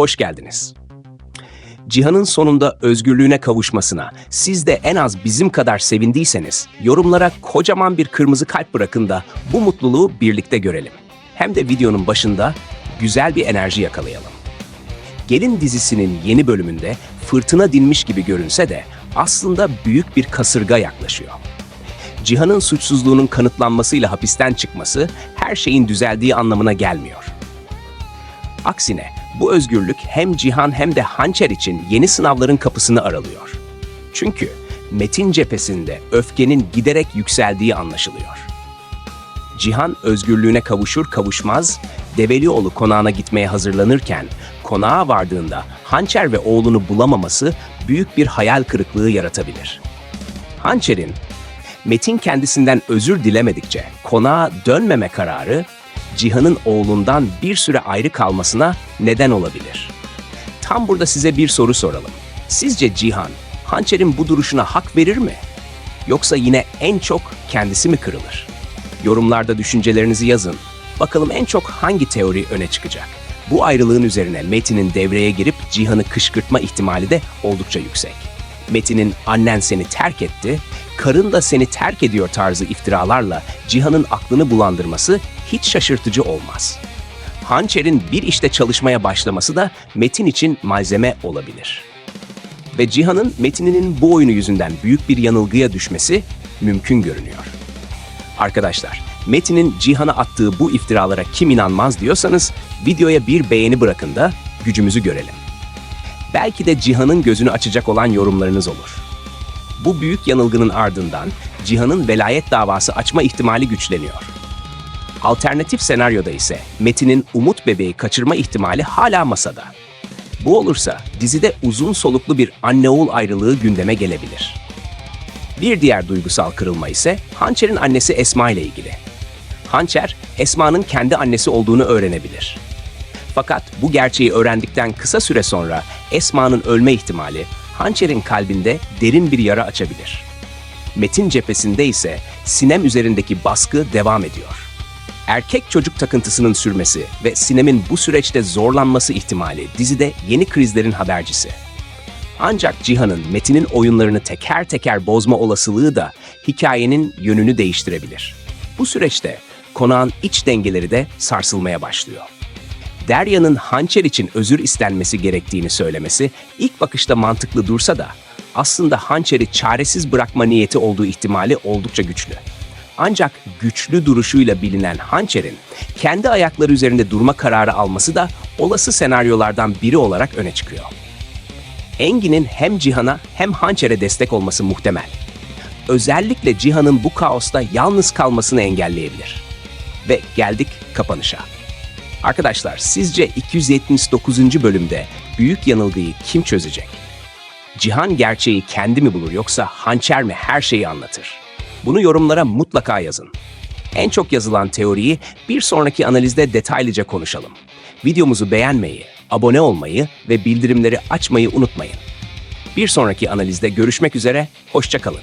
hoş geldiniz. Cihan'ın sonunda özgürlüğüne kavuşmasına siz de en az bizim kadar sevindiyseniz yorumlara kocaman bir kırmızı kalp bırakın da bu mutluluğu birlikte görelim. Hem de videonun başında güzel bir enerji yakalayalım. Gelin dizisinin yeni bölümünde fırtına dinmiş gibi görünse de aslında büyük bir kasırga yaklaşıyor. Cihan'ın suçsuzluğunun kanıtlanmasıyla hapisten çıkması her şeyin düzeldiği anlamına gelmiyor. Aksine bu özgürlük hem Cihan hem de Hançer için yeni sınavların kapısını aralıyor. Çünkü Metin cephesinde öfkenin giderek yükseldiği anlaşılıyor. Cihan özgürlüğüne kavuşur kavuşmaz Develioğlu konağına gitmeye hazırlanırken konağa vardığında Hançer ve oğlunu bulamaması büyük bir hayal kırıklığı yaratabilir. Hançer'in Metin kendisinden özür dilemedikçe konağa dönmeme kararı Cihan'ın oğlundan bir süre ayrı kalmasına neden olabilir. Tam burada size bir soru soralım. Sizce Cihan, Hançer'in bu duruşuna hak verir mi? Yoksa yine en çok kendisi mi kırılır? Yorumlarda düşüncelerinizi yazın. Bakalım en çok hangi teori öne çıkacak? Bu ayrılığın üzerine Metin'in devreye girip Cihan'ı kışkırtma ihtimali de oldukça yüksek. Metin'in annen seni terk etti, karın da seni terk ediyor tarzı iftiralarla Cihan'ın aklını bulandırması hiç şaşırtıcı olmaz. Hançer'in bir işte çalışmaya başlaması da Metin için malzeme olabilir. Ve Cihan'ın Metin'inin bu oyunu yüzünden büyük bir yanılgıya düşmesi mümkün görünüyor. Arkadaşlar, Metin'in Cihan'a attığı bu iftiralara kim inanmaz diyorsanız videoya bir beğeni bırakın da gücümüzü görelim. Belki de Cihan'ın gözünü açacak olan yorumlarınız olur. Bu büyük yanılgının ardından Cihan'ın velayet davası açma ihtimali güçleniyor. Alternatif senaryoda ise Metin'in Umut bebeği kaçırma ihtimali hala masada. Bu olursa dizide uzun soluklu bir anne-oğul ayrılığı gündeme gelebilir. Bir diğer duygusal kırılma ise Hançer'in annesi Esma ile ilgili. Hançer, Esma'nın kendi annesi olduğunu öğrenebilir. Fakat bu gerçeği öğrendikten kısa süre sonra Esma'nın ölme ihtimali Hançer'in kalbinde derin bir yara açabilir. Metin cephesinde ise Sinem üzerindeki baskı devam ediyor. Erkek çocuk takıntısının sürmesi ve Sinem'in bu süreçte zorlanması ihtimali dizide yeni krizlerin habercisi. Ancak Cihan'ın Metin'in oyunlarını teker teker bozma olasılığı da hikayenin yönünü değiştirebilir. Bu süreçte konağın iç dengeleri de sarsılmaya başlıyor. Derya'nın hançer için özür istenmesi gerektiğini söylemesi ilk bakışta mantıklı dursa da aslında hançeri çaresiz bırakma niyeti olduğu ihtimali oldukça güçlü. Ancak güçlü duruşuyla bilinen hançerin kendi ayakları üzerinde durma kararı alması da olası senaryolardan biri olarak öne çıkıyor. Engin'in hem Cihan'a hem Hançer'e destek olması muhtemel. Özellikle Cihan'ın bu kaosta yalnız kalmasını engelleyebilir. Ve geldik kapanışa. Arkadaşlar sizce 279. bölümde büyük yanılgıyı kim çözecek? Cihan gerçeği kendi mi bulur yoksa hançer mi her şeyi anlatır? Bunu yorumlara mutlaka yazın. En çok yazılan teoriyi bir sonraki analizde detaylıca konuşalım. Videomuzu beğenmeyi, abone olmayı ve bildirimleri açmayı unutmayın. Bir sonraki analizde görüşmek üzere, hoşçakalın.